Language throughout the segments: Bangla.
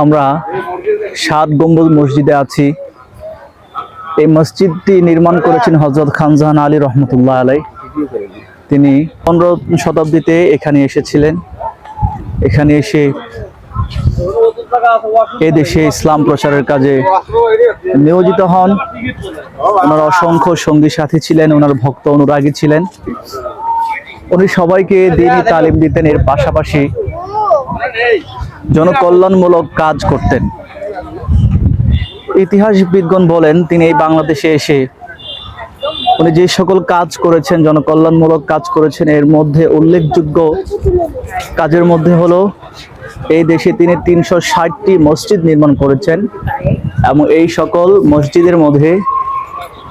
আমরা সাত গম্বুজ মসজিদে আছি। এই মসজিদটি নির্মাণ করেছেন হজরত খানজাহান আলী রহমতুল্লাহ আলাই। তিনি পনেরো শতাব্দীতে এখানে এসেছিলেন। এখানে এসে এ দেশে ইসলাম প্রচারের কাজে নিয়োজিত হন। ওনার অসংখ্য সঙ্গী সাথী ছিলেন, ওনার ভক্ত অনুরাগী ছিলেন। উনি সবাইকে দিনই তালিম দিতেন, এর পাশাপাশি জনকল্যাণমূলক কাজ করতেন। ইতিহাসবিদগণ বলেন, তিনি এই বাংলাদেশে এসে উনি যে সকল কাজ করেছেন, জনকল্যাণমূলক কাজ করেছেন, এর মধ্যে উল্লেখযোগ্য কাজের মধ্যে হলো, এই দেশে তিনি তিনশো ষাটটি মসজিদ নির্মাণ করেছেন এবং এই সকল মসজিদের মধ্যে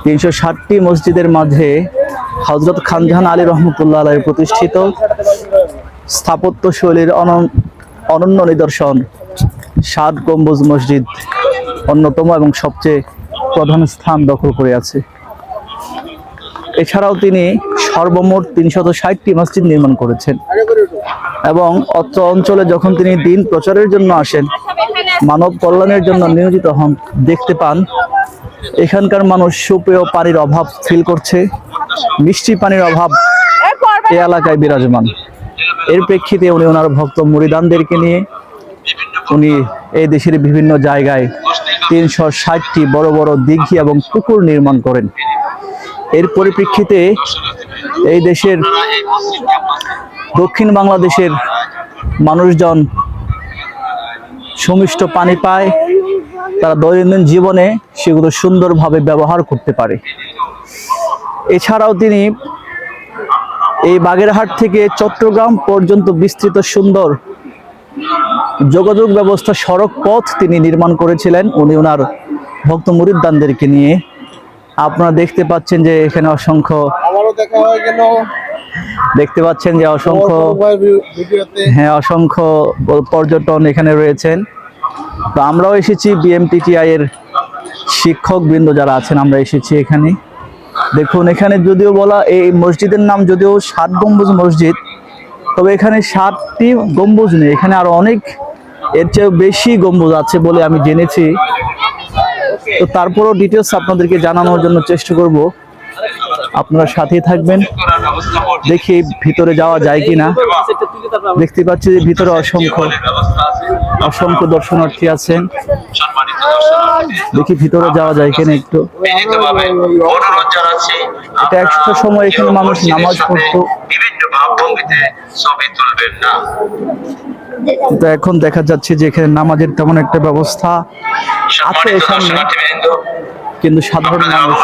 তিনশো ষাটটি মসজিদের মাঝে হজরত খানজাহান আলী রহমতুল্লাহ প্রতিষ্ঠিত স্থাপত্য শৈলীর অনন্য নিদর্শন সাত গম্বুজ মসজিদ অন্যতম এবং সবচেয়ে প্রধান স্থান দখল করে আছে। এছাড়াও তিনি সর্বমোট তিনশত ষাটটি মসজিদ নির্মাণ করেছেন এবং অত্র অঞ্চলে যখন তিনি দিন প্রচারের জন্য আসেন মানব কল্যাণের জন্য নিয়োজিত হন দেখতে পান এখানকার মানুষ সুপেয় পানির অভাব ফিল করছে মিষ্টি পানির অভাব এ এলাকায় বিরাজমান। এর প্রেক্ষিতে উনি ওনার ভক্ত মুরিদানদেরকে নিয়ে উনি এই দেশের বিভিন্ন জায়গায় তিনশো ষাটটি বড় বড় দিঘি এবং পুকুর নির্মাণ করেন। এর পরিপ্রেক্ষিতে এই দেশের দক্ষিণ বাংলাদেশের মানুষজন সুমিষ্ট পানি পায়, তারা দৈনন্দিন জীবনে সেগুলো সুন্দরভাবে ব্যবহার করতে পারে। এছাড়াও তিনি এই বাগেরহাট থেকে চট্টগ্রাম পর্যন্ত বিস্তৃত সুন্দর যোগাযোগ ব্যবস্থা সড়ক পথ তিনি নির্মাণ করেছিলেন। উনি ওনার ভক্ত মুরিদ্দানদেরকে নিয়ে। আপনারা দেখতে পাচ্ছেন যে এখানে অসংখ্য দেখতে পাচ্ছেন যে অসংখ্য হ্যাঁ অসংখ্য পর্যটন এখানে রয়েছেন। তো আমরাও এসেছি বিএমটিটিআই এর শিক্ষক বৃন্দ যারা আছেন আমরা এসেছি এখানে। দেখুন, এখানে যদিও বলা, এই মসজিদের নাম যদিও সাত গম্বুজ মসজিদ, তবে এখানে সাতটি গম্বুজ নেই। এখানে আরও অনেক, এর চেয়ে বেশি গম্বুজ আছে বলে আমি জেনেছি। তো তারপরও ডিটেলস আপনাদেরকে জানানোর জন্য চেষ্টা করব। আপনারা সাথেই থাকবেন। দেখি ভিতরে যাওয়া যায় কিনা। দেখতে পাচ্ছি যে ভিতরে অসংখ্য অসংখ্য দর্শনার্থী আছেন। দেখি ভিতরে যাওয়া যায় কিনা একটু। এটা একটা সময় এখানে মানুষ নামাজ পড়তো। বিভিন্ন ভাবভঙ্গিতে ছবি তুলবেন না তো এখন দেখা যাচ্ছে যে এখানে নামাজের তেমন একটা ব্যবস্থা আছে এখানে। কিন্তু সাধারণ মানুষ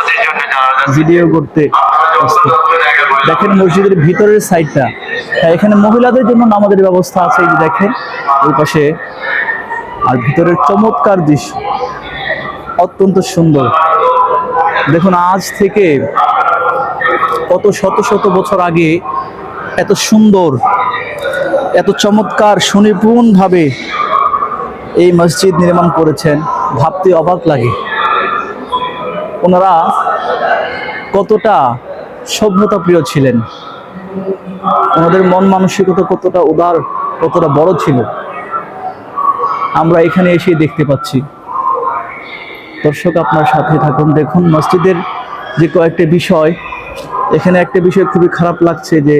ভিডিও করতে দেখেন মসজিদের ভিতরের সাইডটা এখানে মহিলাদের জন্য নামাজের ব্যবস্থা আছে দেখেন, ওই পাশে। আর ভিতরের চমৎকার দৃশ্য। অত্যন্ত সুন্দর। দেখুন, আজ থেকে কত শত শত বছর আগে এত সুন্দর, এত চমৎকার, সুনিপুণভাবে এই মসজিদ নির্মাণ করেছেন। ভাবতে অবাক লাগে। ওনারা কতটা সভ্যতা প্রিয় ছিলেন। ওনাদের মন মানসিকতা কতটা উদার, কতটা বড় ছিল। আমরা এখানে এসে দেখতে পাচ্ছি। দর্শক, আপনার সাথে থাকুন, দেখুন মসজিদের যে কয়েকটা বিষয়। এখানে একটা বিষয় খুবই খারাপ লাগছে যে,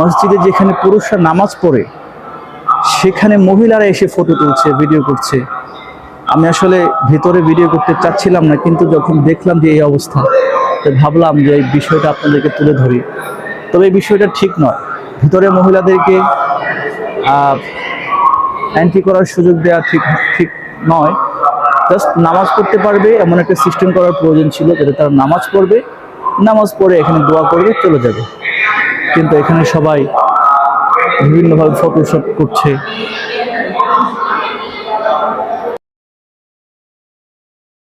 মসজিদে যেখানে পুরুষরা নামাজ পড়ে, সেখানে মহিলারা এসে ফটো তুলছে ভিডিও করছে। আমি আসলে ভিতরে ভিডিও করতে চাচ্ছিলাম না, কিন্তু যখন দেখলাম যে এই অবস্থা, তো ভাবলাম যে এই বিষয়টা আপনাদেরকে তুলে ধরি। তবে এই বিষয়টা ঠিক নয়। ভিতরে মহিলাদেরকে অ্যান্টি করার সুযোগ দেওয়া ঠিক ঠিক নয়। জাস্ট নামাজ পড়তে পারবে এমন একটা সিস্টেম করার প্রয়োজন ছিল যাতে তারা নামাজ পড়বে। নামাজ পড়ে এখানে দোয়া করবে, চলে যাবে। কিন্তু এখানে সবাই বিভিন্নভাবে ফটোশপ করছে।